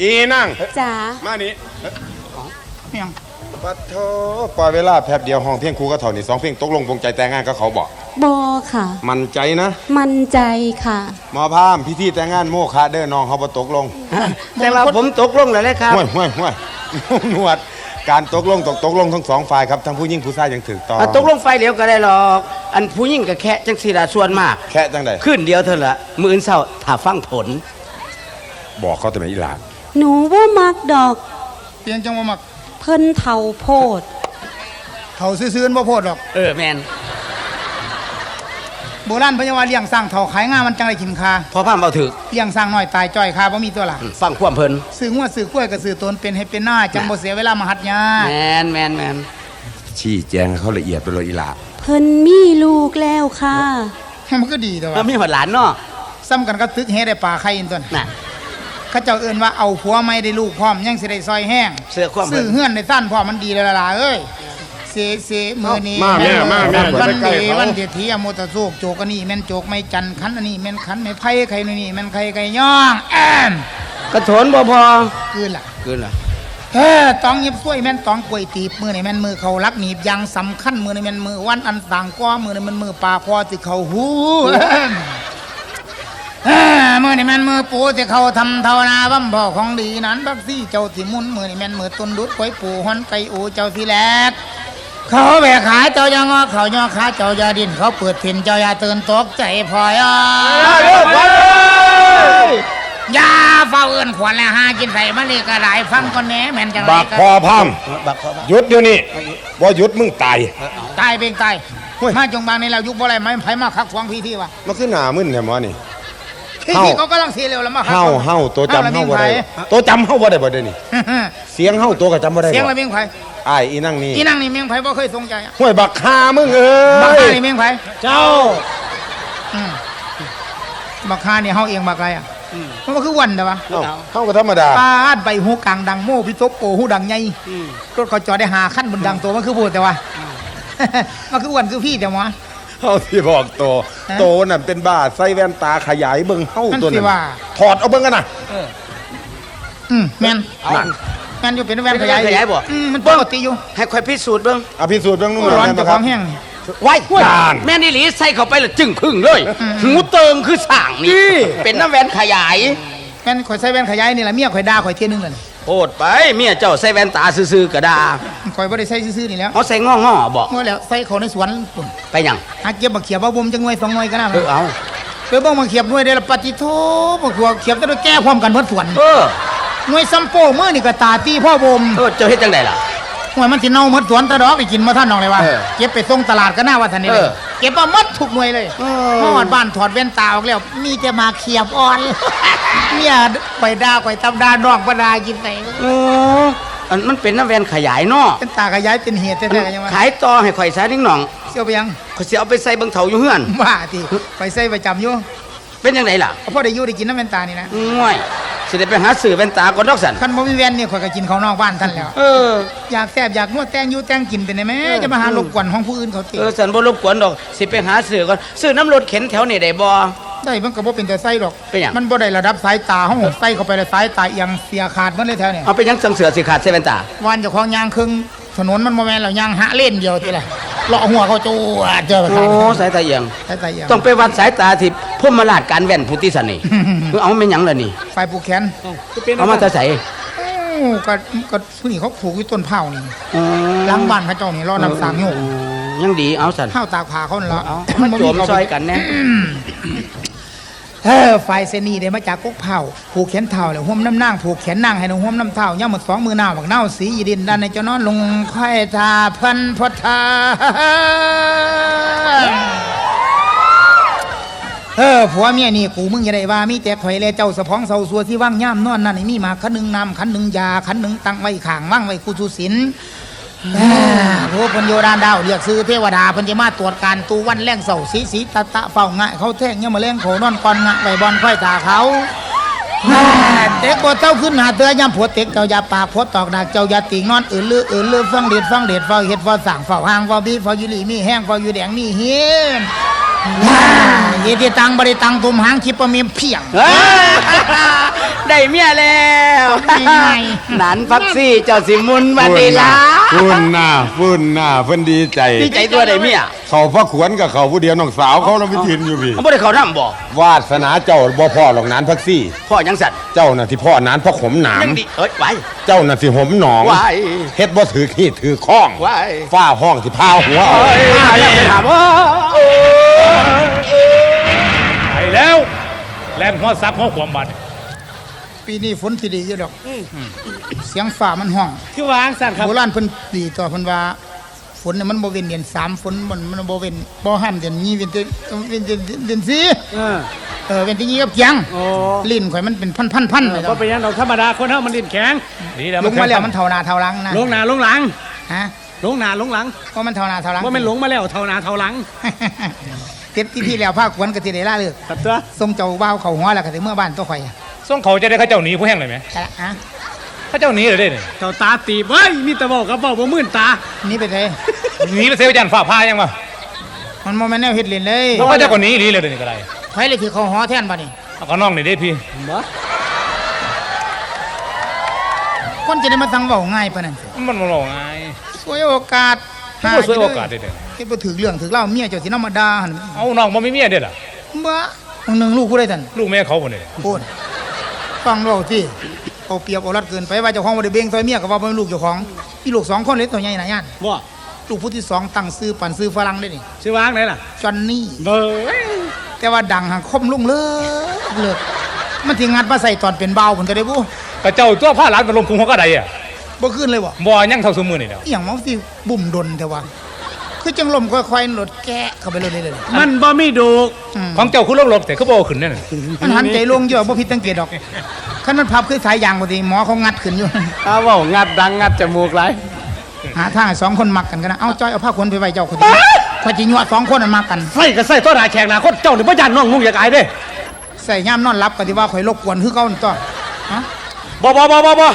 อีนั่ง จ๋ามานี่เมียงปัดโทปล่อยเวลาแป๊บเดียวห้องเพียงครูก็เท่านี้สองเพียงตกลงปรงใจแต่งงานก็เขาบอกบอค่ะ มันใจนะมั่นใจค่ะ หมอพามพิธีแต่งงานโมคะเด้อน้องเขาบ่ตกลงแต่ว่าผมตกลงแล้วเลยครับห่วยห่วยห่วยหนวด การตกลงตกตกลงทั้งสองฝ่ายครับทั้งผู้หญิงผู้ชายยังถือต้องอะตกลงไฟเหลียวก็ได้หรอก อันผู้หญิงกับแค่จังสีละส่วนมากแค่จังใดขึ้นเดียวเท่านั้นละมืออนเศร้าถ้าฟังผล บอกเขาแต่ไม่อีหลาน หนูว่ามักดอก เปลี่ยนจังว่ามัก เพิ่นเท่าโพดเฒ่าซื่อๆบ่โพดดอก เออแมนโบราณเพิ่นว่าเลี้ยงสร้างเฒ่าขายงามันจังได้กินคาพอพามเบาถึกเลี้ยงสร้างน้อยตายจ้อยคาบ่มีตัวหลักอืมฟังความเพลินซื้องัวซื้อกล้วยก็ซื้อตนเป็นให้เป็นหน้าจังบ่เสียเวลามาหัดยาแมนแมนแมนชี้แจงให้เขาละเอียดไปเลยอีหลาเพิ่นมีลูกแล้วค่ะ มันก็ดีแต่แล้วว่ามีหัวหลานเนาะซ้ำกันก็ตึกเฮได้ปลาไข่อินตัวน่ะ เขาเจ้าเอิ้นว่าเอาผัวไม่ได้ลูกพร้อมยังสิได้ซอยแห้งเสื้อความเพิ่ซื้อนเฮือนได้สั้นพร้อมมันดีเลยล่ะล่ะเอ้ยเสเสมือนี้มาแม่มาแม่วันอย่าไปใกล้เดีเขาวันเดียทีอโมตะโซกโจกอันนี้แม่นโจกไม่จันคันอันนี้แม่นคันไม่ไผ่ไข่นี่แม่นไข่ไก่ย่องแอมกระโถนบ่พอคือล่ะเกินละเฮ้ตองยิบซ้วยแม่นตองกล้วยตีบมือนี่แม่นมือเขารักหนีบยางสำคัญมือนี่แม่นมือวันอันต่างก้อมือนี่แมันมือปลาคอสิเขาหูเอ้อ มือนี่แม่นมือปูที่เขาทำเท่านาบัมพ่อของดีนั้นบักซี่เจ้าที่มุนมือนี่แม่นมือต้นดุดไว้ปูฮอนไก่อูเจ้าที่แลกเขาแบกขาเจ้ายังอเขาย่อขาเจ้ายาดินเขาเปิดถิ่นเจ้าอย่าตื่นตกใจพลอยอะอย่าเฝ้าเอื้นขวัญและหากินใส่มะลิกระไดฟังก่อนแหน่แม่นจังไรบักก็พอพามบักพอบักหยุดเดี๋ยวนี้ว่าหยุดมึงตายตายเป็นตายเฮ้ยมาจงบางในเรายุคบ่อะไรไม่ไผมาคักขวางพี่ที่วะมันคือหน้ามึนเนี่ยหมอนี่ พี่เฮ้าที่เขากำลังเสียเร็วแล้วมาคักเฮาขวงเฮาตัวจำละเฮาเมียงบ่ไผได้ตัวจำเฮาบ่ได้บ่ได้นี่ เสียงเฮาตัวก็จำบ่ได้เสียงบ่ละเมียงไผอ้ายอีนั่งนี่อีนั่งนี่เมียงไผบ่เคยสงใจอะห้วยบักคามึงเอ้บักฮายนี่เมียงไผเจ้าอืมบักฮานี่เฮาเองบักอะไรอะมันก็คือวันแต่ว่าเอ้าเฮาก็ธรรมดาปาดใบหูกลางดังโม่พิศพโอหูดังใหญ่รถเขาจอดได้หาขั้นบนดังตัวมันคือพูดแต่ว่ามันคือวันคือพี่แต่ว่า เฮาสิบอกโตฮะโตนั่นเป็นบ้าใส่แว่นตาขยายเบิ่งเฮามันตัวสินั้นว่าถอดเอาเบิ่งกันน่ะอืมแม่นนั่นแม่นอยู่เป็นแว่นขยายขยายบ่อืมมันปกติอยู่ให้ค่อยพิสูจน์เบิ่งอภิสูจน์เบิ่งนุ่มร้อนแม่นจะบ่ขครัอบงแห้งนี่ไว้นานแม่นี่หลีใส่เข้าไปและจึงพึ่งเลย หูเติงคือสั่งนี่เป็นน้ำแวนขยายแม่นข่อยใส่แว่นขยายนี่แหละเมียข่อยด่าข่อยเที่ยนึงเลย โหดไปเมียเจ้าใส่แว่นตาซื่อๆก็ได้ข่อยบ่ได้ใส่ซื่อๆนี่แล้วเขาใส่ง้อๆบอกเมื่อแล้วใส่เขาในสวนปุ่นไปหยังหาเก็บบักเขียบว่าบ่มจังหน่วยสองหน่วยก็น่าเออเอาไปเบิ่งบักเขียบหน่วยได้ละปฏิโทบักหัวเขียบจะได้แก้พร้อมกันหมดสวนเออหน่วยซัมโป้มื้อนี่ก็ตาตีพ่อบ่มเออเจ้าเฮ็ดจังไดล่ะ หน่วยมันสิเน่าหมดสวนตะดอกไปกินบ่ทันดอกเลยว่าเออเก็บไปส่งตลาดก็น่าว่าทันนี่เลเอยอเก็บมาหมดทุกหน่วยเลยเออฮอดบ้านถอดแว่นตาออกแล้ว มีแต่มาเขียบอ่อนเมียไปด่าข่อยตำด่าน้องบ่ด่ากินไสโอ้อันมันเป็นน้ำแวนขยายเนาะเป็นตาขยายเป็นเหตุแท้ๆยังว่าขายต่อให้ข่อยใส่นิ่งหน่องเสียวไปยังข่อยสิเอาไปใส่เบิ่งเถาอยู่เฮือน ว่าที่ไปใส่ประจำอยู่ เป็นจังไดล่ะเอาพ่อได้อยู่ได้กินน้ำแว่นตานี่นะง่วยสิได้ไปหาซื้อแว่นตาก่อนดอกสันคันบ่มีแว่นเนี่ยข่อยก็กินข้าวนอกบ้านท่านแล้ว เออ อยากแซ่บอยากนวดแต่งอยู่แต่งกินเป็นได้ไหมจะมาหารบกวนของผู้อื่นเขาติเออสันบ่รบกวนดอก สิไปหาซื้อก่อนซื้อน้ำรถเข็นแถวนี่ได้บ่ ได้มันก็บ่เป็นแต่ไส้หรอก เป็นหยัง มันบ่ได้ระดับสายตาเฮาใส่เข้าไปแล้วสายตาเอียงเสียขาดหมันเลยแถวเนี่ยเอาไปยังสังเสือสิขาดใส่แว่นตา วันเจ้าของยางครึ่งถนนมันบ่แม่นแล้วยางหะเล่นเดียวทีละ เลาะหัวเขาจูดเจอไปโอ้ทางสายตาเอียงสายตาเอียงต้องไปวัดสายตาที่พุ่มมาลาดการแว่นพุทธิสันนี่คือเอาเป็นหยังล่ะนี่ ไฟผูกแขนเอามาแตะใส่โอ้ก็ก็ผู้นี่เขาผูกอยู่ต้นเผานี่อ๋อหลังบ้านเขาเจ้านี่รอน้ำสางโยกยังดีเอาสันข้าวตากผ้าเขานั่นละเอามาโจมซอยกันแน่ เออไฟเซนี่ได้มาจากกกเผาผูกแขนเท่าแล้วห่มน้ำนางผูกแขนนางให้น้องห่มน้ำเท่าย่าหมดสองมือหน้าบักเน่าสียีดินด้านในเจ้านอนลงไข่ทาพันพทาเออผัวเมียนี่กูมึงอย่าได้ว่ามีแต่ข่อยแลเจ้าสะพ้องเสาสัวที่ว่างย่ามนอนนั่นนี่มีมาขันหนึ่งน้ำขันหนึ่งยาขันหนึ่งตั้งไว้ข้างว่างไว้กูสุสิน พวกพญโยดานดาวเรียกซื้อเทวดาพันจะมาตรวจการตูวันแรงเสาสีสีตะตะเฝ้างะเขาแท่งยังมาเล่งโขนอนกอนงะไปบอลค่อยตาเขาอ่าเด็กบ่เต้าขึ้นหาเตือยามผัวเต็กเจ้ายาปากผัวตอกดากเจ้ายาติงนอนอื่นลืออื่นลือฟังเด็ดฟังเด็ดเฝ้าเฮ็ดเฝ้าสั่งเฝ้าหางเฝ้าบีเฝ้ายุลีมีแห้งเฝ้าอยู่แดงมีเฮียนอ่าเยติตังบริตังตุมหางคิปะเมียมเพียงเอ้ย ได้เมียแล้วง่ายหนานพักซี่เจ้าสิมุนมาดีละฝุ่นหน้าฝุ่นหน้าเพิ่นดีใจ ดีใจตัวได้เมียเขาพระขวนกับเขาผู้เดียวน้องสาวเขาเราไปยืนอยู่พี่เขาบ่ได้เขาทำบ่วาสนาเจ้าบ่พ่อหรอกนานพักซี่ พ่อยังสัตว์เจ้าน่ะที่พ่อนานเพราะขมหนามยังดีเอ้ยไว้เจ้าน่ะสิหมหนองไว้เฮ็ดบ่ถือขี้ถือข้องไว้ฝ้าห้องที่พาหัวเอาเอ้ยมาแล้วไปถามว่าไปแล้วแลนหัวซักหัวขวามบัด ปีนี้ฝนสิดีอยู่ดอก เสียงฟ้ามันห้องคือวางสั่นครับโบราณเพิ่นตีต่อเพิ่นว่าฝนเนี่ยมันบ่เว้นเดือนสามฝนมันมันบ่เว้นบ่ห้ามเดือนนี้เว้นเดือนเว้นเดือนเดือนสี่เออเว้นที่นี้กับเกียงโอ้ลิ้นข่อยมันเป็นพันๆๆเลยก็เป็นอยังดอกธรรมดาคนเฮามันดินแข็งดีแล้วลงมาแล้วมันเท่าหนาเท่าหลังนะลงหนาลงหลังฮะลงหนาลงหลังว่ามันเท่าหนาเท่าหลังว่ามันหลงมาแล้วเท่าหนาเท่าหลังเต็ดที่ที่แล้วภาคควรก็สิได้ล่าเลิกครับตัวส่งเจ้าบ่าวเข้าหัวแล้วก็สิเมื่อบ้านตัวข่อยอะ ส่งเขาจะได้เขาเจ้าหนีผู้แห้งเลยไหมแต่ละฮะเขาเจ้าหนีเลยได้เนี่ยเจ้าตาตีบเฮ้ยมีแต่บอกกับบอกบ่มื่นตา นี่ไปไสหนีไปเซลยันฝ่าพายังวะมันบ่แม่นแนวเฮ็ดเล่นเลยเพราะว่าเจ้าคนนี้หนีเลยเดี๋ยวนี้ก็ได้ไผเลยที่เขาหอแทนบัดนี้เอาก็น้องนี่ได้พี่คนจะได้มาสั่งเว้าง่ายปานนั้นสิมันมันบอกไงสวยโอกาสมันบ่สวยโอกาสเด้อเฮ็ดบ่ถึกเรื่องถึกเล่าเมียเจ้าสินำมาด่าหั่นเอาน้องบ่มีเมียเด้อล่ะบ่หนึ่งลูกผู้ใดท่านลูกแม่เขาบ่เนี่ยพูด ฟังเราสิเอาเปรียบเอารัดเกินไปว่าเจ้าของบ่ได้เบ่งซอยเมียก็ว่าบ่เป็นลูกเจ้าของมีลูกสองคนเลยตัวใหญ่หนาย่านว่าลูกผู้ที่สองตั้งซื้อปั่นซื้อฝรั่งได้นี่ชื่อวางไหนล่ะจอนนี่ เบ้ยแต่ว่าดังหังคมลุงเลิกเลิกมันสิงัดมาใส่ตอนเป็นเบาวผมจะได้บ่ก็เจ้าตัวผ้าหลานมาลงคุงเขาก็ได้อะบ่ขึ้นเลยบ่บ่ยังเท่าสมือนี่แล้ว อหย่างมันสิบุ่มดนแต่ว่า คือจังลมค่อยๆหลดแกะเข้าไปเลยเลยเลยมันบ่มีดูอืมของเจ้าคือโรคหลบแต่คือบ่เอาขึ้นนั่นน่ะมันหันใจลงเยอะบ่ผิดสังเกตดอกคันมันพับคือสายยางปกติหมอเขางัดขึ้นอยู่อ้าวเว้างัดดังงัดจมูกไหลหาทางให้สองคนมักกันกันนะเอาจ้อยเอาผ้าขนไปไว้เจ้าคนที่ข่อยจิยั่วสองคนนั้นมักกันใส่ก็ใส่ตัวหน้าแขกหน้าคนเจ้านี่บ่ย่านน้องนุ่งอยากอายเด้ใส่ย่ามนอนรับก็ที่ว่าข่อยรบกวนคือเก่านั่นตัวฮะบ่บ่บ่บ่บ่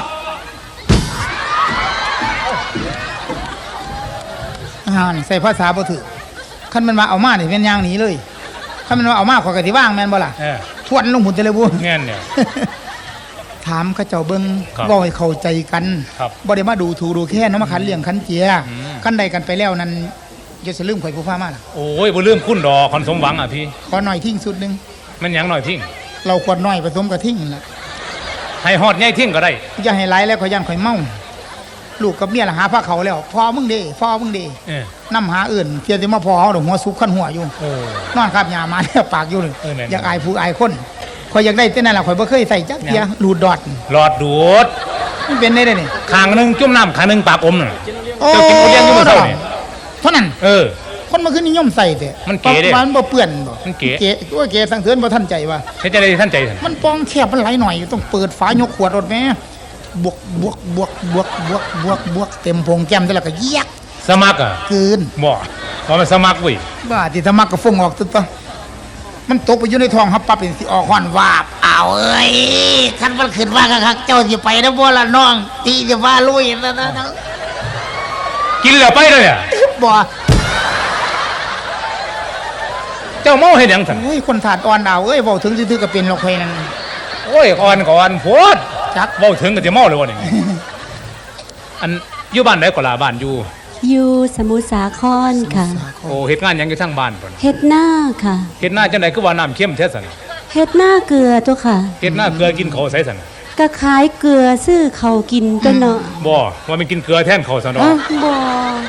อ่านี่ใส่ภาษาบ่ถือคันมันมาเอามานี่เป็นอย่างหนี้เลยคันมันมาเอามาข่อยก็สิว่างแม่นบ่ล่ะเออทวนลงหุ่นจะเลยบ่แง่นเนี่ย ถามเขาเจ้าเบิ่งครับเว้าให้เข้าใจกันครับบ่ได้มาดูถูกดูแค่เนาะมาขันเลี้ยงขันเจียอืมคันใดกันไปแล้วนั้นอย่าสิลืมข่อยผู้ฟ้ามาล่ะโอ้ยบ่ลืมคุณดอกคนสมหวังอะพี่ ขอหน่อยทิ้งสุดหนึงมันหยังหน่อยทิ้ง เราควรน้อยผสมกับทิ้งนั่นล่ะให้ฮอดใหญ่ทิ้งก็ได้ อย่าให้หลายแล้วข่อยย่านข่อยเมา ลูกกับเมียล่ะหาผ้าเขาวแล้วพ่อมึงเด้พ่อมึงเด้เออ น้ำหาอื่นเพียงแต่มาพอเฮาดอกหัวสุกขันหัวอยู่โอ้นอนครับยามาเนี่ยปากอยู่เลยเออแม่น อยากอายผู้อายคนข่อยอยากได้แต่นั่นแหละข่อยบ่เคยใส่จักเทียรูดดอดหลอดดูดมันเป็นได้เด้นี่ข้างหนึงจุ่มน้ำข้างหนึงปากอมน่ะเจ้ากินโอเลี้ยงอยู่มื้อเช้านี่ เท่านั้นเออ คนมาขึ้นนิยมใส่แต่มันเก๋เด้ปะมันบ่เปื้อนบ่มันเก๋ เก๋ว่าเก๋สังเทือนบ่ทันใจว่าเฮ็ดจะได้ท่านใจท่านมันปองแคบมันไหลหน่อยต้องเปิดฝายกขวดรถแม่ บวกบวกบวกบวกบวกบวกบวกเต็มโพงแก้มแต่ละก็เยียกสมัครอะเกินบ่ว่ามันสมัครเว้ยบ้าที่ธรรมะก็ฟงออกตึ๊ดตัวมันตกไปอยู่ในท้องฮับปั๊บเป็นสิออกฮ้อนวาบอ้าวเอ้ยคันมันขึ้นว่าคักๆเจ้าสิไปนะบ่ล่ะน้องที่จะว่าลุยนะนะนะกินแล้วไปเลยอะบ่เจ้าเมาเฮ็ดหยังท่านโอ้ยคนถาดอ่อนดาวเอ้ยเว้าถึงซื่อๆก็เป็นหรอกเพิ่นนั่นโอ้ยก่อนก่อนโพด จักเว้าถึงก็จะเมาเลยวะนี่ อันอยู่บ้านไหนก็ล่ะบ้านอยู่ อยู่สมุทรสาครค่ะโอ้เฮ็ดงานหยังอยู่ทางบ้านพุ่นเฮ็ดหน้าค่ะเฮ็ดหน้าจังไดคือว่าน้ำเข้มแท้ซั่นเฮ็ดหน้าเกลือตัวค่ะ เฮ็ดหน้าเกลือกินข้าวใส่ซั่นก็ขายเกลือซื้อเขาวกินตัวเนาะบ่ว่ามันกินเกลือแทนข้าวซะอะเนาะบ่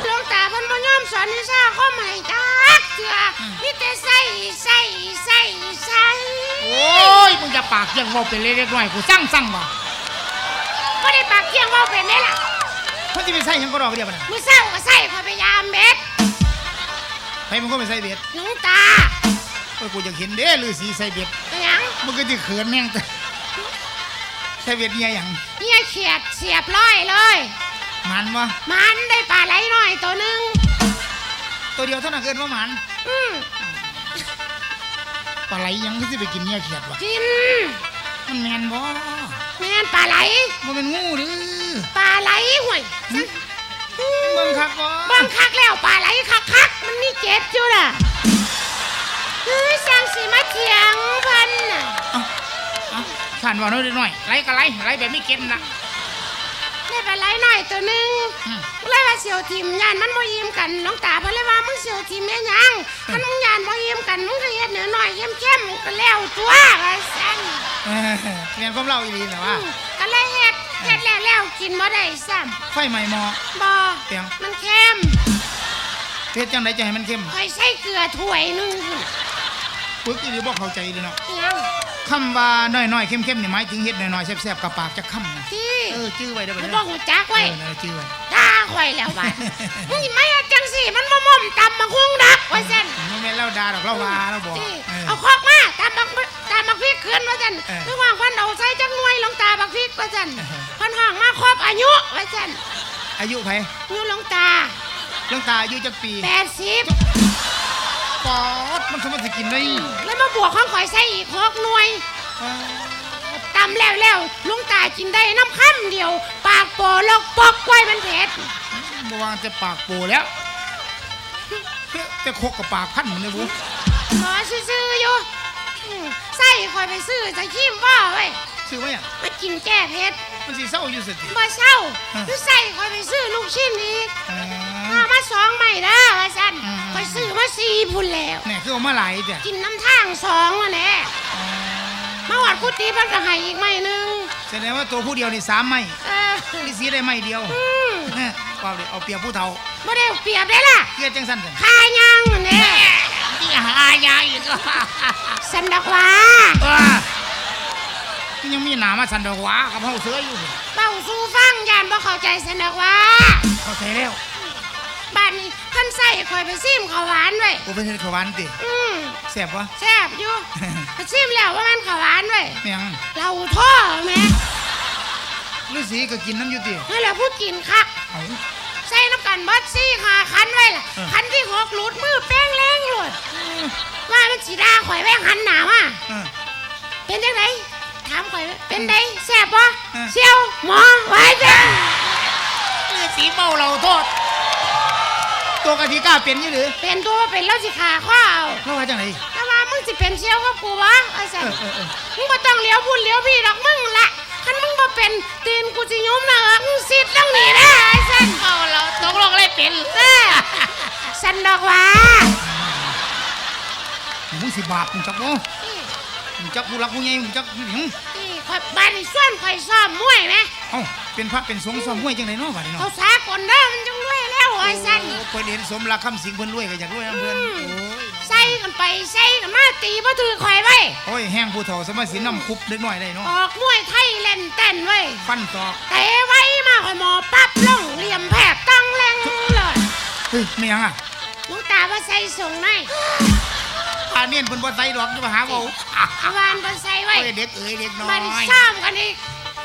หลวงตาเพิ่นบ่ยอมสอนวิชาข้อใหม่จักเถื่อมีแต่ใส่ใส่ใส่ใส่โอ้ยมึงจะปากเกี่ยงเว้าเป็นเล็กๆน้อยๆกูสั่งสั่งบ่ บ่ได้ปากเคียงเว้าเป็นได้ล่ะเพิ่นสิไปใส่หยังก็ดอกเดียวบัดนั้นมื้อเช้าก็ใส่พยายามเม็ดไผมันก็ไปใส่เบ็ดหลวงตาโอ้ยกูอยากเห็นเด้ฤาษีใส่เบ็ดเป็นหยังมันก็สิเขินแม่งแต่ใส่เบ็ดเนี่ยหยังเฮียเขียดเสียบร้อยเลย มันบ่มันได้ปลาไหลน้อยตัวหนึงตัวเดียวเท่านั้นเกินว่ามันอืมปลาไหลหยังที่สิไปกินเนี่ยเขียดวะกิน มันแมนบ่ แม่นปลาไหลมันเป็นงูหรือปลาไหลห่วยเบิ่งคักบ่บังคักแล้วปลาไหลคักๆมันมีเจ็ดอยู่น่ะเฮ้ยสร้างสิมาเถียงเพันน่ะเอ้าขันว่าน้อยหน่อยไรก็ไรไรแบบไม่เก็ตนะได้ไปไล่หน่อยตัวหนึงอืมเลยว่าเสียวทิมยานมันบ่ยิ้มกันน้องตาเพิ่นเลยว่ามึงเสียวทิมแม่หยังคันมึงยานบ่ยิ้มกันมึงก็เฮ็ดหน่อยๆเข้มๆก็แล้วตัวว่าซั่น เออเรียนความเล่าอีหลีนะว่าก็เลยเฮ็ดเฮ็ดแล้วแล้วกินบ่ได้ซ้ำไฟใหม่หมอบ่เปียงมันเค็มเฮ็ดจังไดจะให้มันเข้มคอยใส่เกลือถ้วยหนึงพุ่นปึ๊กอีหลีบ่เข้าใจเลยเนาะอิหยังคำว่าน้อยๆเข้มๆนี่หมายถึงเฮ็ดน้อยๆแซ่บๆกับปากจะค่ำนะที่เออจื้อไว้เด้อบัดมันนี้บ่เด้อฮู้จักเอไว้อนั่นแหละจื้อไว้ด่าข่อยแล้วบัดมึงสิมาเฮ็ดจังซี่มันบ่ม่อมตำบักฮุงดักว่าซั่นบ่แม่นเล่าด่าดอกเล่าว่าเราบอกที่เออเอาคอกมาตำบัก ตำบักพริกขึ้นว่าซั่นเออระหว่างพันเอาใส่จักหน่วยลงตาบักพริกว่าซั่นเออเพันห้องมาครบอายุว่าซั่นอายุไผอยู่ลงตาเรื่องตาอายุจักปี80ปอดมันสามารถสิกินได้แล้วมาบวกของข่อยใส่อีก6หน่วยตำแล้วแล้วลุงตากินได้น้ำค่ำเดียว ปากโปลกปอกไว้มันเผ็ดบ่วางจะปากโปแล้วแต่โคกกับปากพันเหมือนเลยบุหมอซื่อๆอยู่อืม ใส่ข่อยไปซื้อจะขี้มว่าไว้ยซื้อไว้อะมากินแก้เผ็ดมันสิเศร้าอยู่สิบ่เศร้าอืมคือใส่ข่อยไปซื้อลูกชิ้นอีกอ่ามามาสองใหม่เด้อว่าซั่นอืมข่อยซื้อมาสี่พุ่นแล้วเนี่ยคือเอามาหลายจ้ะกินน้ำทางสองอะแหละมาวัดกุฏิเพิ่นก็ให้อีกใหม่หนึงแสดงว่าตัวผู้เดียวนี่สามไม้เออลิสีได้ไม้เดียวอืมเอ้อว่าเลยเอาเปรียบผู้เฒ่าบ่ได้เปรียบได้ล่ะเกลียดจังสั้นจังคายังเนี่ยนี่ หายาอีกสันดอกหว่ายังมีหนามาสันดอกหวากับเฮาเสืออยู่เบ้าสู่ฟังยานบ่เข้าใจสันดอกหว่าเข้าใจแล้วบ้านนี้เพิ่นใส่ข่อยไปซิมข้าวหวานไว้กูเป็นเฮ็ดขาวหวานติอืมแซ่บวะแซ่บอยู่ไปซิมแล้วว่ามันข้าวหวานไว้แม่งเราท่อแม่ฤาษีก็กินน้ำอยู่ติให้เราพูดกินคักเอา ส่น้ำกันเบัดซี่หาคันไว้ล่ะเออคันที่หกหลุดมือแป้งแรงหลุดว่ามันสีดาข่อยแป้งหันหนามาเออเป็นจังไดถามข่อยว่าเป็นไดแซ่บปะเออเซียวหมอไว้จ้ะฤาษีเมาเราโทษตัวกะทิกล้าเป็นอยู่หรือเป็นตัวว่าเป็นแล้วสิขาข้อเอาเราว่าจังไหนแต่ว่ามึงสิเป็นเซียวกับกูวะไอ้สัเอสอเออเออมึงบ่ต้องเลี้ยวพูดเลี้ยวพี่ดอกมึงละ คันมึงบ่เป็นตีนกูสิยุ้มหน้าเอิกมึงสิทธิ์ต้องหนีนะไอ้สันเอาเราตกลงเลยเป็นเออสันดอกหว่ามึงสิบาปมึงจักบ่มึงจักผู้รักผู้ใหญ่มึงจักหยังนี่ข่อยบ้านนี่ส่วนข่อยซ้อมมวยไหมเอ้าเป็นพระเป็นสงฆ์ซ้อมมวยจังไดเนาะบัดนี้เขาเนาะสากลเด้อมันจังรวยแล้วไอ้สันโอ้เพิ่นเห็นสมรักคำสิงเพิ่นรวยก็อยากรวยนํเพิ่นอืมโอ้ยใส่กันไปใส่กันมาตีบ่ถือข่อยไว้ โอ้ยแห้งผู้เฒ่าสมัยสินำคุบเล็กน้อยได้เนาะออกมวยไทยเล่นเต้นไว้ฟันตอกเตะไว้มาข่อยหมอปั๊บลงเหลี่ยมแผบตั้งแรงเลยเฮ้ยไม่หยังอะลูกตาว่าใส่ส่งไหนพาเนียนเพิ่นบ่ใส่ดอกจะมาหาเว้าวานบ่ใส่ไว้โอ้ยเด็กเอ๋ยเด็กน้อบัดยนี้ซ้อมกันอีก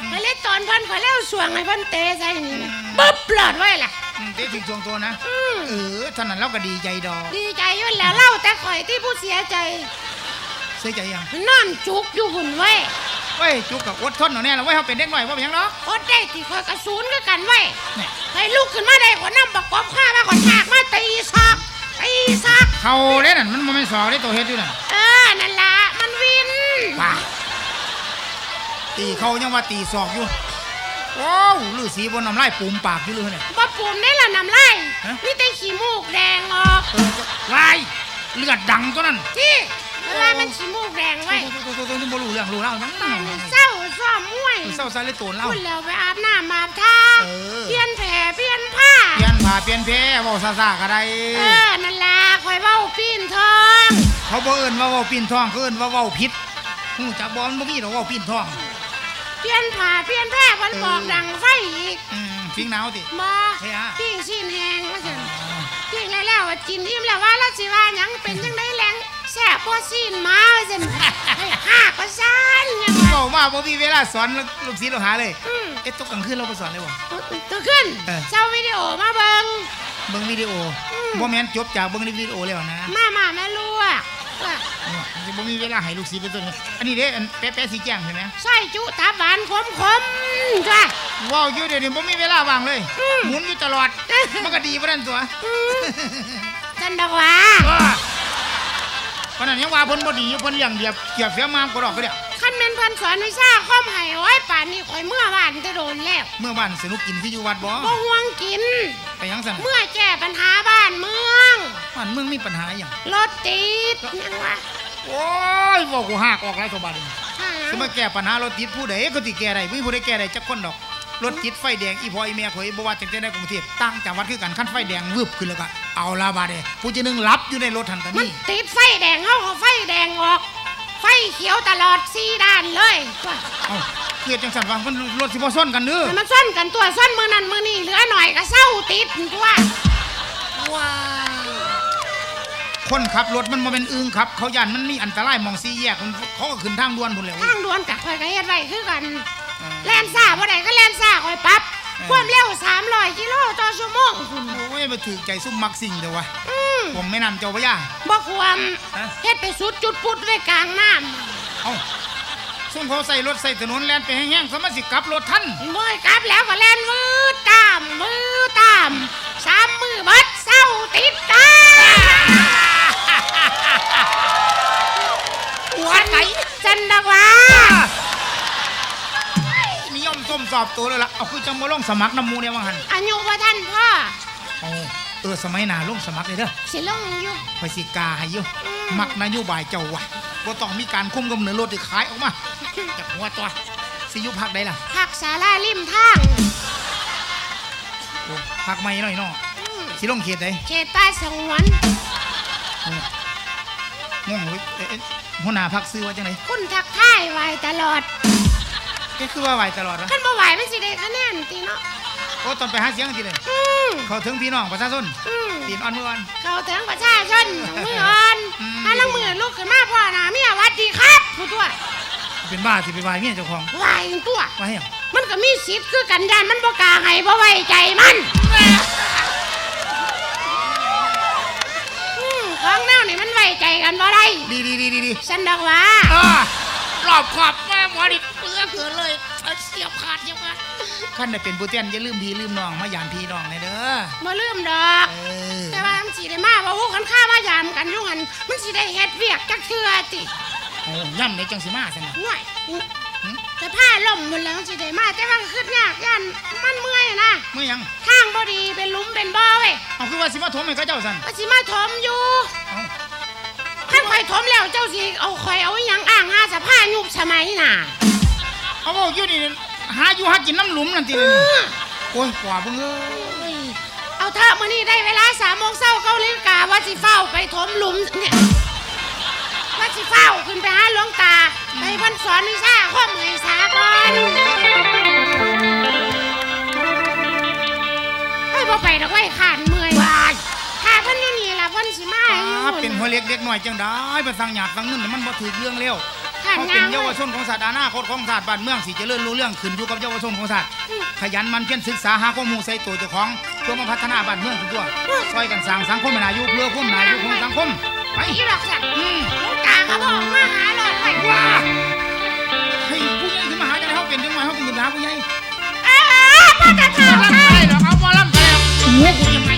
ไปเล่นตอนเพิ่นข่อยเล่าสวงให้เพิ่นเตะใส่นี่นะปึ๊บหลอดไว้ล่ะอืม เตะถึงทวงตัวนะอืมเออเท่านั้นเราก็ดีใจดอก ดีใจอยู่แล้วเล่าแต่ข่อยที่ผู้เสียใจเสียใจยังนอนจุกอยู่หุ่นไว้ยเว้ยจุกกับอดทนเอาแน่ละเว้ยเฮาเป็นเด็กน้อยว่าเป็นหยังเนาะอดได้ที่ข่อยกระสูนก็กันไว้ยเนี่ยให้ลุกขึ้นมาได้ข่อยนำบักกบข้ามาข่อยฉากมาตีซอกตีซอกเขาเด้นั่นมันบ่แม่นสอกเด้ตัวเฮ็ดอยู่นั่นเออนั่นล่ะมันวินป่าตีเขายังว่าตีศอกอยู่ โอ้วฤาษีบนน้ำลายปูมปากอยู่เลยเนี่ย บ่ปุ่มได้ละน้ำลายฮะ มีแต่ขี้มูกแดงออกเออลายเลือดดังตัวนั้นที่เวลามันขี้มูกแดงไว้ยตัวตัวตัวตัวบ่รู้เรื่องรู้เล่าจังบ้านนี่เศร้าซ้อมมวยเศร้าใส่เลยโตนเล่าพูดแล้วไปอาบน้ำอาบท่าเออ เปลี่ยนแผลเปลี่ยนผ้า เปลี่ยนผ้าเปลี่ยนแพรเว้าซ่าๆก็ได้ เออ นั่นล่ะคอยเว้าปีนทองเขาบ่เอิ้นว่าเว้าปีนท้องเขาเอิ้นว่าเว้าผิดฮู้จักบ่มันบ่มีดอกเว้าปีนท้อง เปลี่ยนผ้าเปลี่ยนแผลมันบอกดังไฟอีกอืมฟิงหนาวติ มาเฮ้ยอะปิ้งชิ้นแห้งว่าซั่นปิ้งแล้วแล้วว่ากินอิ่มแล้วว่าแล้วสิว่าหยังเป็นจังได๋แรงแซ่บบ่ซีนมาว่าซั่นให้หากว่าซ่านยังว่าเว้ามาบ่มีเวลาสอนลูกศิษย์ลูกหาเลย อืม เอ๊ะตกกลางคืนเราบ่สอนเลยบ่ตัวขึ้นเออ เจ้าวิดีโอมาเบิ่ง เบิ่งวิดีโออืมบ่แม่นจบจากเบิ่งในวิดีโอแล้วนะ มามาแม่ลูก ว่ามันจะบ่มีเวลาให้ลูกศิษย์เป็นต้นเลยอันนี้เด้อันแป๊ะๆสีแจ้งเห็นไหมใส่จุตับหวานขมขมๆจ้ะว้าวอยู่เดี๋ยวนี้บ่มีเวลาว่างเลยอืมหมุนอยู่ตลอด มันก็ดีปานนั้นตัวอืมจันดอกหว่าว่าปานนั้นยังว่าเพิ่นบ่ดีอยู่เพิ่นเลี้ยงเดียบเกียบเสียมามก็ดอกก็เด้อคันแม่นเพิ่นพิ่นสอนวิชาข้อมให้โอ้ยป่านนี้ข่อยเมื่อวานจะโดนแล้ว เมื่อบ้านสนุกกินที่อยู่วัดบ่บ่ห่วงกินไปหยังสั่นเมื่อแก้ปัญหาบ้านเมือง บ้านเมืองมีปัญหาอหย่างรถติดยังวะโอ้ยบอกกูหักออกไรสบัดนี้ถ้าหยัจะงมาแก้ปัญหารถติดผู้ใดก็ติแก้ได้ไม่ผู้ใดแก้ได้จักคนดอกรถติดไฟแดงอีพออีเมียข่อยบ่ว่าจังได๋ในกรุงเทพตั้งจังหวัดคือกันคันไฟแดงวืบขึ้นแล้วก็เอาละบาดนี้ผู้จะนึงรับอยู่ในรถทันตะมันนี่ติดไฟแดงเขาเขาไฟแดงออก ไฟเขียวตลอดสี่ด้านเลยตัวเอ้าเกียดจังสั่นว่ามันรถสิบ่ซ้อนกันเด้อให้มันซ่อนกันตัวซ่อนมือนั้นมือนี้เหลือหน่อยก็เศร้าติดตัวว้าว คนขับรถมันบ่เป็นอึงครับ เขาย่านมันมีอันตรายหมองสี่แยกมันเขาก็ขึ้นทางด่วนพุ่นแหล้ว ทางด่วนกับข่อยก็เฮ็ดไว้คือกันแล่นซ่าบ่ได้ก็แล่นซ่าข่อยปรับความเร็ว300กิโลต่อชั่วโมงคุณโอ้ยมาถือใจซุ่มมักสิ่งเด้อวะอืมผมไม่นำเจ้าพระยา บ่ควรฮะ เฮ็ดไปสุดจุดพุดไว้กลางน้ำเอ้าซุ่มเขาใส่รถใส่ถนนแล่นไปแห้งๆสมาสิกลับรถท่านบ่ให้กลับแล้วก็แล่นมือตามมือตามสามมือเบัดเศร้าติดตาหั ไหนจันดอกว่านิยมส้มสอบตัวเลยล่ะเอาคือจังมาลงสมัครน้ำหมูเนี่ยว่าหันอายุบ่ทันพ่อเอาเออสมัยหน้าลงสมัครเลยเด้อสิลงอยู่คอยสิกาให้อยู่อืมมักนโยบายเจ้าวะบ่ต้องมีการคุมกำเนิดรถที่ขายออกมาจากหัวตัวสิอยุพักใดล่ะผักสาลาริมทางโอ้พักไม่หน่อยเนาะอืมสิลงเขตใดเขตใต้สงวน ง่วงเลยเอ๊ะเอ๊ะหัวหน้าพักซื้อว่าจังไดคุณทักทายไว้ตลอดแกคือว่าไหวตลอดวะคันบ่ไหวมันสิได้คะแนนติเนาะโอ้ตอนไปหาเสียงทีเลยอืมเขาถึงพี่น้องประชาชนอืมตีนอ่อนมืออ่อน เข้าถึงประชาชนมืออ่อนอืม ถ้าลังมือลุกขึ้นมาพ่อหน้าเมียหวัดดีครับผู้ตัวเป็นบ้าที่ไปไหวเมียเจ้าของไหวตัวไหวหยังมันก็มีสิทธิ์คือกันยานมันบ่กล้าให้บ่ไว้ใจมันอืมของแน วนี่มันไว้ใจกันบ่ได้ดีดีดีดีดีฉันดอกว่าอ่ารอบขอบแม่หมอดิเปื้อเกินเลยเอาเสียบขาดเสียบขาดขั้นได้เป็นผู้แทนอย่าลืมพี่ลืมน้องมายามพี่น้องในเด้อบ่ลืมดอก เออแต่ว่ามันสิได้มาว่าโอ้คันข้ามายามกันอยู่หันมันสิได้เฮ็ดเวียกจักเทื่อติโอ้ย่ำในจังสิมาสินะห่วยแต่ผ้าล่มหมดแล้วมันสิได้มาแต่ว่าก็คือยากย่านมันเมื่อยนะเมื่อยังทางบ่ดีเป็นหลุมเป็นบ่อเว้ยเอาคือว่าสิมาถมให้เขาเจ้าสันก็สิมาถมอยู่เอาคันข่ อยถมแล้วเจ้าสิเอาข่อยเอาอิหยังอ้างหาสภายุบสมัยน่ะเอาบอกอยู่นี่หาอยู่หากินน้ำหลุมนั่นทีเอเลยอโอ้ยกว่าเพิ่งเอ้ยเอาเถอะมื้อนี้ได้เวลา3โมงเช้าเก้านาฬิกาว่าสิเฝ้าไปถมหลุมเนี่ยว่าสิเฝ้าขึ้นไปหาหลวงตาไปเพิ่นสอนวิชาข้อมให้สาก่อนเฮ้ยบ่ไปดอกไว้ยขานเมื่อยถ้าเพิ่นอยู่นี่ ล่ะเพิ่นสิมาให้อยู่อ่าเป็นหัวเล็กเด็กหน่อยจังได้ไปสั่งหยาดสั่งเงินแต่มันบ่ถือเรื่องเร็วขานเขางาเป็นงเยาวชนของศาสตร์อนาคตของศาสตร์บ้านเมืองสิเจริญรู้เรื่องขึ้นอยู่กับเยาวชนของศาสตร์ขยันหมันเพียรศึกษาหาข้อมูลใส่ตัวเจ้าของเพื่อมาพัฒนาบ้านเมืองทุกตัวช่วยกันสร้างสังคมให้น่าอยู่เพื่อคุ้มนาอยู่ของสังคมไปอีหลอกสัตว์อืมหลวงตาเขาบอกมาหาหลอดไว้ว้าให้ผู้ใหญ่ขึ้นมาหาจังไดเขาเป็นจังไงเขาเป็นหาผู้ใหญ่ อ้าวพ่อตาเฒ่าลำไปหรอกเอาบอลำไปแล้วหัวกูยังไง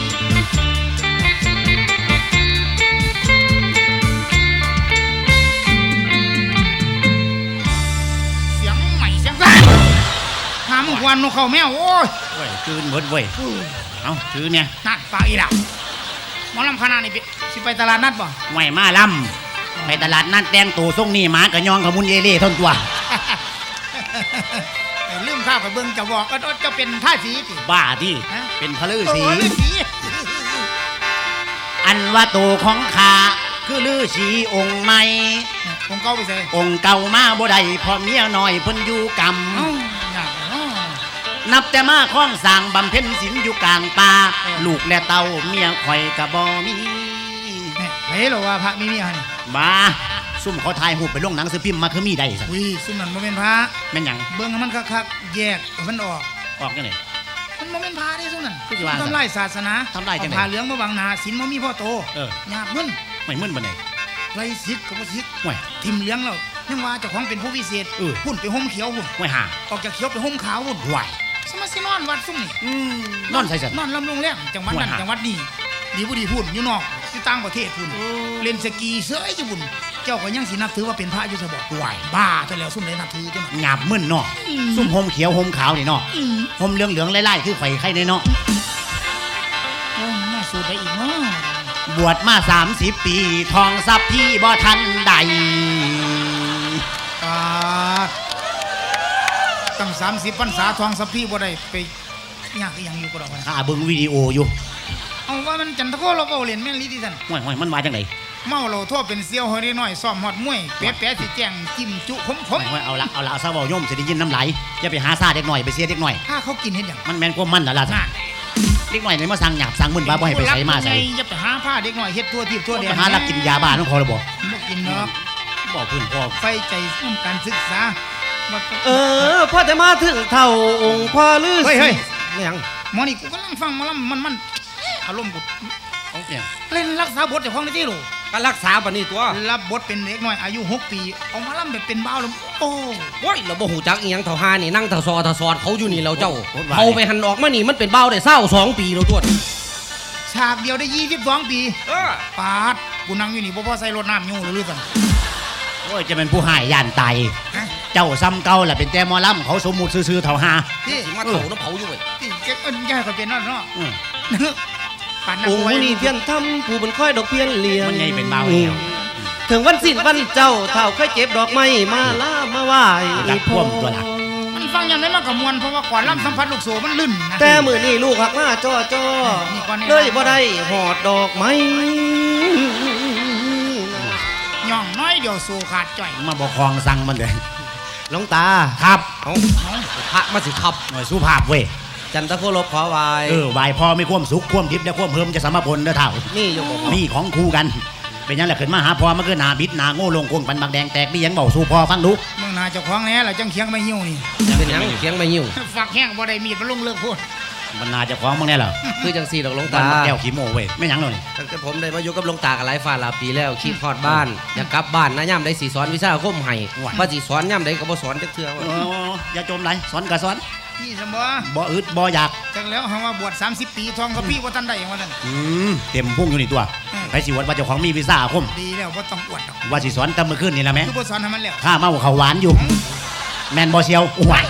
วันนกเขาแมวโอ้ยเว้ยคืนเบิดเว้ยเอาถือเนี่ยนั่นปากอีหล่ะหมอลำคณะนี่พี่สิไปตลาดนัดบ่ไหวมาลำไปตลาดนัดแต่งตัวทรงนี่หมากระยองขมุนเยเล่ทนตัวเอ้ยลืมข้าวไปเบิ่งจะบอกก็จะเป็นท่าสีติบ้าที่ฮะเป็นพระฤาโอ้ษียฤาษีอันว่าตัวของข้าคือฤาษีองค์ใหม่ผมเก้าไปใส่องค์เก่ามาบ่ได้เพอเมียน้อยเพิ่นอยู่กรรม นับแต่มาข้องสร้างบำเพ็ญศีลอยู่กลางป่าลูกและเต้าเมียข่อยกะบ่มีแหม่เฮ้ยเหรอว่าพระมีเมียนี่บ้าซุ่มเขาถ่ายรูปไปลงหนังสือพิมพ์มาคือมีได้สัอุ้ยซุ่มนั่นบ่แม่นพระแม่นหยังเบิ่งให้มันคักๆแยกให้มันออกออกจังได๋มันบ่แม่นพระเด้ซุ่มนั่นคือสิว่าทำลายศาสนาทำลายจังไหนเอผ้าเหลืองมาบังหน้าศีลบ่มีพ่อโตเออหยาบมึนไม่มึนบ่ได้ไรสิกก็บ่สิกห่วยทิมเหลืองแล้วยังว่าเจ้าของเป็นผู้พิเศษเออหุ่นไปห่มเขียวหุ่นห่วยห่าออกจากเขียวไปห่มขาวหุ่นห่วย สมาสินอนวัดซุ่มนี่อืมนอนใส่สันนอนลำโรงแรมจังหวัดนั้นว่าหาจังหวัดนี้ดีบ่ดีหุ่นอยู่นอกอยู่ต่างประเทศหุ่นเล่นสกีเสื้ออยู่หุ่นเจ้าก็ยังสินับถือว่าเป็นพระอยู่ซะบ่ไหวบ้าแต่แล้วซุ่มได้นับถือจังหยาบมึนเนาะซุ่มหมเขียวหมขาวนี่เนาะหมเหลืองเหลืองๆไล่ๆคือไข่ไข่ในเนาะโอ้ยน่าสูดได้อีกเนาะบวชมาสามสิบปีทองทรัพย์พี่บ่ทันใด ตั้ง30พรรษาทองสัพพี่บ่ได้ไปยากอีหยังอยู่ก็ดอกวะข้าเบิ่งวิดีโออยู่เอาว่ามันจันทโคเราเว้าเล่นแม่นลีที่ซั่นห่วยห่วยมันมาจังไดเมาเราโทั่วเป็นเซียวเฮยได้น้อยซ้อมฮอดมวยเป๊ะๆสิแจ้งจิ้มจุขมห่วยห่วยเอาละเอาละเอาซะเว้าโยมสิได้ยินน้ำไหลอย่าไปหาซาเด็กหน่อยไปเสียเด็กหน่อยๆถ้าเขากินเฮ็ดหยังมันแม่นความมันล่ะล่ะน่ะเด็กหน่อยนี่มาสั่งหยาบสั่งมึนว่าบ่ให้ไปใส่มาใส่อย่าไปหาผ้าเด็กน้อยเฮ็ดตัวทีบตัวแดไปงหารับกินยาบ้าน้องพอแล้วบ่บ่กินเนาะบอกพื้นพ่อ ไฟใจร่วมการศึกษาบ่ต้อง เออพอจะมาถึงเท่าองค์พ่อลือเฮ้ยเฮ้ยไม่ยังหมอนี่กูกำลังฟังหมอลำมันมันอารมณ์กูเอาเปลี่ยนเล่นรักษาบทเจ้าของได้ที่หรอการรักษาปานนี้ตัวรับบทเป็นเด็กน้อยอายุ6ปีเอามาลำแบบเป็นบ้าวแล้วโอ้โอ้ยเราบ่หูจักอีหยังเท่าหานี่นั่งเท่าซอเท่าซอดเขาอยู่นี่เราเจ้าเขาไปหันออกมานี่มันเป็นเบ้าได้เศร้าสองปีแล้วตัวฉากเดียวได้22ปีเออปาดกูนั่งอยู่นี่บ่พอใส่รถน้ำอยู่หรือสั่นโอ้ยจะเป็นผู้หายย่านตายฮะ เจ้าซ้ำเก่าล่ะเป็นแต่หมอลำเขาสมมุติซื่อๆเท่าหา ที่สิมาเท่าน้ำเผาอยู่เว้ยที่เจ๊เอิ้นแย่ก็เป็นนั่นเนาะอืมปานนั้นองค์ไว้ผู้นี่เพียนทำผู้เป็นค่อยดอกเพียนเลียงมันใหญ่เป็นเบาแล้วถึงวันสิ้นวันเจ้าเท่าค่อยเก็บดอกไม้มาล่ามาไหว้รักพ่วมตัวละมันฟังยังไงมันก็มวนเพราะว่าก่อนลำสัมผัสลูกโซ่มันลื่นนะ แต่มือนี่ลูกหักมาจ้อจ้อนี่ก่อนนี่ เลยบ่ได้หอดดอกไม้ย่องน้อยเดียวโซ่ขาดจ่อยมาบอกคลองสั่งมันเลย หลวงตาครับเอาพระมาสิขับหน่อยสุภาพเว้ยจันทโคลบขอไหวายเออไหวพอไม่ควมสุขควมทิพย์และควมเพิ่มจะสมพลเด้อเท่านี่ยกบ่นี่ของคู่กัน เป็นยังแหละขึ้นมาหาพอมันก็หนาบิดหนาโง่ลงควงปันบักแดงแตกนี่ยังเบาสู้พอฟังดูเมืองนาเจ้าของแน่ล่ะจังเคียงไม่หิ้วนี่เป็นหยังเสียงไม่หิวฝักแห้งบ่ได้มีดมาลงเลิกพูด มันนาจะคล้องมึงแน่เหรอคือจังสี่ดอกหลวงตาตาแก้วขี้โม่เว้ยไม่หยังเลยตั้งแต่ผมได้มาอยู่กับหลวงตากับหลายฝ่าหลายปีแล้วขี้พอดบ้านอยากกลับบ้านนะย่ำได้สีสอนวิชาอาคมให้ว่าสีสอนย่ำได้ก็บ่สอนจักเทื่อเอว่าออย่าจมไหลสอนกับสอนนี่สมบ่บ่อึดบ่อยากจังแล้วเฮาว่าบวช30 ปีทองกับพี่บ่ทันได้หยังว่านั่นอืมเต็มพุ่งอยู่นี่ตัวอืมไปสิวัดว่าเจ้าของมีวีซ่าอาคมดีแล้วบ่ต้องอวดดอกว่าสิสอนแตะมือขึ้นนี่ละแม่คือบ่สอนให้มันแล้วข้าเมาเขาวหวานอยู่ แมนบ่เชียวอ้วย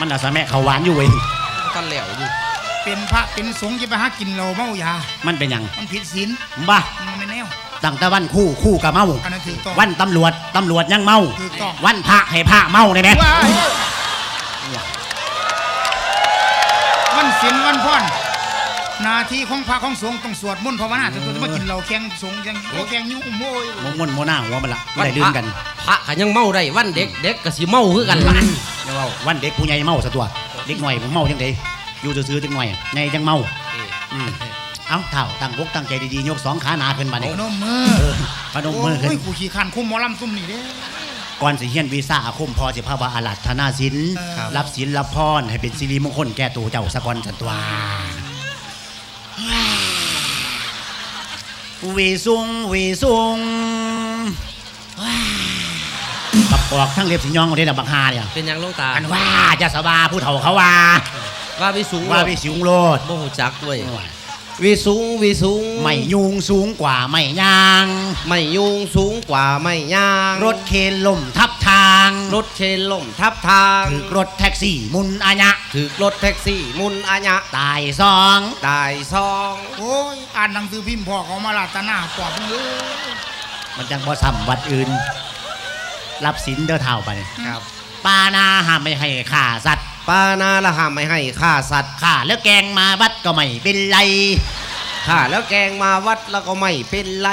มันอาสาแม่เขาวหวานอยู่เว้ย กันแล้วอยู่เป็นพระเป็นสงฆ์จะไปหากินเหล้าเมายา มันเป็นหยังมันผิดศีลบ้ามันไม่แนว ตั้งแต่วันคู่คู่กับเมา อันนั้นถูกต้องวันตำรวจตำรวจยังเมา ถูกต้อง วันพระให้พระเมาได้ไหมว้ายวันศีลวันพรหน้าที่ของพระของสงฆ์ต้องสวดมนต์ภาวนาแต่ตัวจะมากินเหล้าแข่งสงฆ์ยังโอ้แข่งยุ่งโม้ยมงมนโมหน้าหัวมันละไม่ได้ลืมกัน พระก็ยังเมาได้วันเด็กเด็กก็สิเมาคือกันล่ะเดี๋ยวเอาวันเด็กผู้ใหญ่เมาซะตัว เด็กหน่อยผมเมาจังไดอยู่ซื่อๆจังหน่อยไงจังเมาอืมเอ้าเท่าตั้งบกตั้งใจดีๆยกสองขาหนาขึ้นมาพเนี่ย นมมือเออพนมมือขึ้นโอ้ยกูขี่ขันคุ้มหมอลำตุ้มนี่เด้ ก่อนสิเฮียนวีซ่าอาคมพอสิภาวะอาลัตนาศิลป์ครับ รับศิลรับพรให้เป็นสิริมงคลแก่ตัวเจ้าสะกอนสันตวาวีซุงวีซุง บักปอกทั้งเล็บสิยองของเดนบักฮาเนี่ยเป็นหยังหลวงตา อันว่าจะสบาผู้เฒ่าเขาว่าว่าวิสูงว่าวิสิงโลดบ่ฮู้จักด้วยวิสูงวิสูงไม่ยุงสูงกว่าไม่ยาง ไม่ยุงสูงกว่าไม่ย่าง รถเคนล่มทับทาง รถเชนล่มทับทางถึกรถแท็กซี่มุนอาญะถึกรถแท็กซี่มุนอาญะตายสองได้ซอง โอ้ยอ่านหนังสือพิมพ์พ่อเขามาลาตนาปอบมึงเอ้ยมันจังบ่ซ้ำวัดอื่น รับสินเด้อเท่าไปนี่ครับ ปานาห้ามไม่ให้ฆ่าสัตว์ปานาละห้ามไม่ให้ฆ่าสัตว์ฆ่าแล้วแกงมาวัดก็ไม่เป็นไร ฆ่าแล้วแกงมาวัดแล้วก็ไม่เป็นไร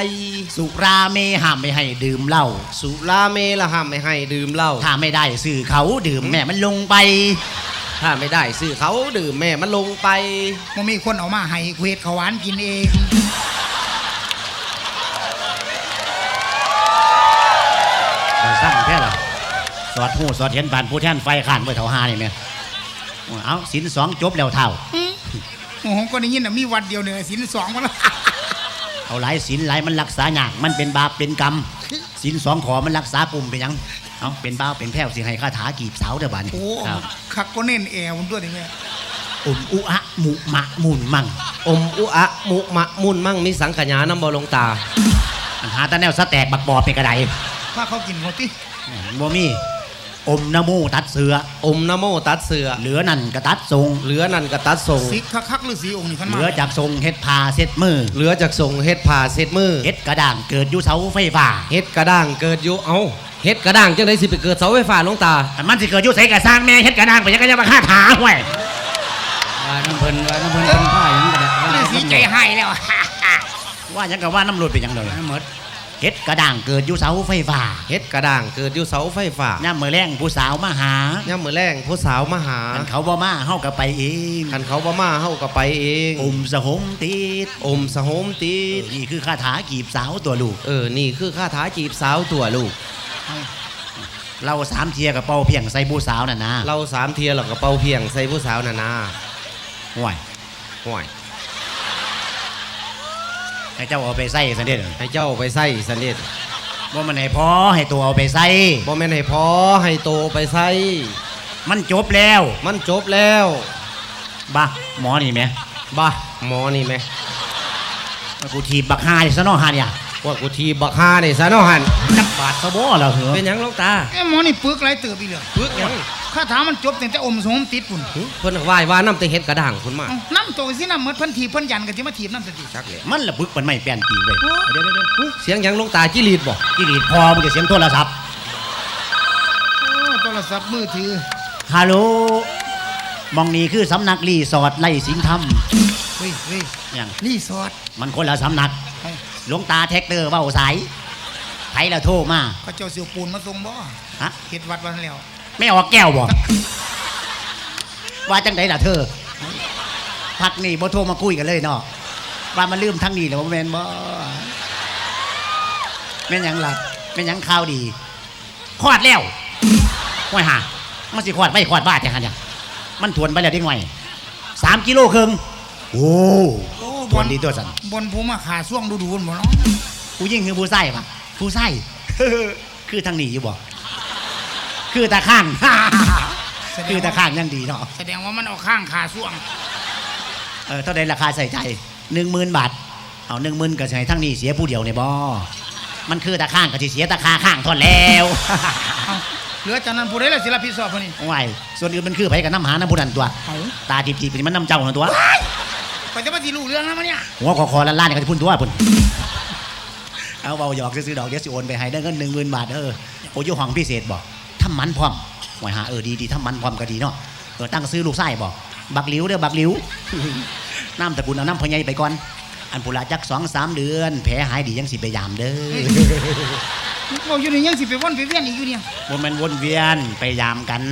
สุราเมห้ามไม่ให้ดื่มเหล้าสุราเมละห้ามไม่ให้ดื่มเหล้าถ้าไม่ได้สื่อเขาดื่มแม่มันลงไป ถ้าไม่ได้ซื้อเขาดื่มแม่มันลงไป มันมีคนเอามาให้เควดเขาวหวานกินเอง สอดหูสอดเห็นบานผู้แทนไฟขานไว้เท่าหานี่แม่เอาสินสองจบแล้วเท่าโอ้โหก็ได้ยินนะมีวัดเดียวเนี่ยสินสองมาแล้วเอาหลายสินหลายมันรักษายากมันเป็นบาปเป็นกรรมสินสองขอมันรักษาปุ่มเป็นหยังเอาเป็นบ้าวเป็นแพ้วสิให้คาถากีบสาวเด้อบ้านนี้โอ้ครับคักก็เน้นแอร์ผมตัวนี้แม่อุมอุอะหมุมะมุนมั่งอมอุอะมุมะมุนมั่งมีสังขยานำบ่หลวงตาอันหาแตะแนวสแตกบักบอบเป็นกระไดถ้าเขากินเขาติบ่มี อมน้ำมูตัดเสือ อมนะโมตัดเสือ เหลือนั่นกระตัดทรง เหลือนั่นก็ตัดส่งสีคักๆหรือสีองค์นี่ขันเหมาลือจากทรงเฮ็ดพาเซ็ดมือเหลือจากส่งเฮ็ดผ่าเสร็จมือเฮ็ดกระด่างเกิดอยู่เสาไฟฟ้าเฮ็ดกระด้างเกิดอยู่เอ้าเฮ็ดกระด้างจังไดสิไปเกิดเสาไฟฟ้าหลวงตาอันมันสิเกิดอยู่ไสกะสร้างแม่เฮ็ดกระด่างไปยังก็จะมาฆ่าถาห้วยว่าน้ำเพิ่นว่าน้ำเพิ่นเป็นผ้าอย่างนั้นก็ได้ว่าฤาษีใจให้แล้วว่าหยังก็ว่าน้ำรดเป็นหยังเดยหมด เฮ็ดกระด่างเกิดอยู่เสาไฟฟ้าเฮ็ดกระด้างเกิดอยู่เสาไฟฟ้าย่ามมื้อแรงผู้สาวมาหาย่ามมื้อแรงผู้สาวมาหาอันเขาบ่มาเฮาก็ไปเองคันเขาบ่มาเฮาก็ไปเองอมสะหมติดอมสะโหมติเอดอนี่คือคาถากีบสาวตัวลูกเออนี่คือคาถาจีบสาวตัวลูกเราสามเทียกับเป่าเพียงใส่ผู้สาวน่ะนะเราสามเทียหรอกกระเป๋าเพียงใส่ผู้สาวนานาห่วยห่วย ให้เจ้าเอาไปใส่ซะเด้อให้เจ้าไปใส่สันเด็จว่ามันให้พอให้ตัวเอาไปใส่บ่แม่นให้พอให้โตไปใส่มันจบแล้ว มันจบแล้วบ้าหมอนี่แหมบ้าหมอนี่ไหมกูถีบบักฮาดิซะเนาะฮาเนี่ย ว่ากูทีบักฮานี่ซะเนาะหันจักบาดซะบ่ล่ะเหรอเป็นหยังหลวงตาไอ้หมอนี่ปึกไรเติบอีเหลือปึกหยังข้าถามมันจบแต่แต่อมสมติดปุ่นหึเพิ่นว่ายว่าน้ำแต่เฮ็ดกระด่างคุณมาเอ้าน้ำโตสิน้ำเมดเพิ่นถีบเพิ่นยันกันที่มาถีบน้ำสติชักเลยมันละบึกมันไม่แป้นปีเว้ยเดี๋ยวเดี๋ยวเดี๋ยวเสียงหยังหลวงตาจิรีดบ่กิริดพอมึงจะเสียงโทรศัพท์โอ้โทรศัพท์มือถือฮัลโหลมองนี่คือสำนักรีสอร์ทไล่สิงธรรมเฮ้ยเฮ้ยอย่างรีสอร์ทมันคนละสำนักเอ้า หลวงตาแท็กเตอร์เว้าสายไผละโทรมาเขาเจ้าเสียวปูนมาส่งบ่ฮะเฮ็ดวัดวันแล้วไม่ออกแก้วบ่ว่าจังไดล่ะเธอ พักนี่บ่โทรมาคุยกันเลยเนาะว่ามันลืมทั้งนี้แล้วบ่แม่นบ่แม่นหยังล่ะแม่นหยังข่าวดีคลอดแล้วห้วยห่ามันสิคลอดไม่คลอดบ้าจังหั่นเนี่ยมันทวนไปแล้วเด็กหน่อยสามกิโลครึ่งโอ้ โอ้ทวนดีตัวสันบนภูมาขาช่วงดูดูนบ่เนาะผู้ยิ่งคือผู้ไส้ปะผู้ไส้คือทางนี้อยู่บ่คือตาข้างคือตาข้างยังดีเนาะแสดงว่ามันเอาข้างขาช่วงเออเท่าใดราคาใส่ใจหนึ่งหมื่นบาทเอาหนึ่งหมื่นก็ใช้ทั้งนี้เสียผู้เดียวในบ่มันคือตาข้างก็สิเสียตาคาข้างทอนแล้วเอ้าเหลือจากนั้นผู้ใดล่ะสิรับผิดชอบพุ่นนี่ว้ายส่วนอื่นมันคือไผกับน้ำหาน้ำผู้นั้นตัวเอ้าตาจีบๆมันน้ำเจ้าของตัว ก็จะมาสิรู้เรื่องนะมันเนี่ยหัวคอคอล้านล้านๆเนี่ยก็จะพุ่นตัวพุ่นเอาเบาหยอกซื้อๆดอกเดี๋ยวสิโอนไปให้ได้เงินหนึ่งหมื่นบาทเออโอ้ยห้องพิเศษบอกทำมันพร้อมหวยหาเออดีดีๆทำมันพร้อมก็ดีเนาะเออตั้งซื้อลูกไส้บอกบักหลิวเด้อบักหลิวน้ำตระกูลเอาน้ำพญายไปก่อน อันปุระจักสองสามเดือน แผลหายดียังสิไปยามเด้อเราอยู่นี่ยังสิไปว่อนไปเวียนอีกอยู่เนี่ยบ่แมันวนเวียนไปยามกัน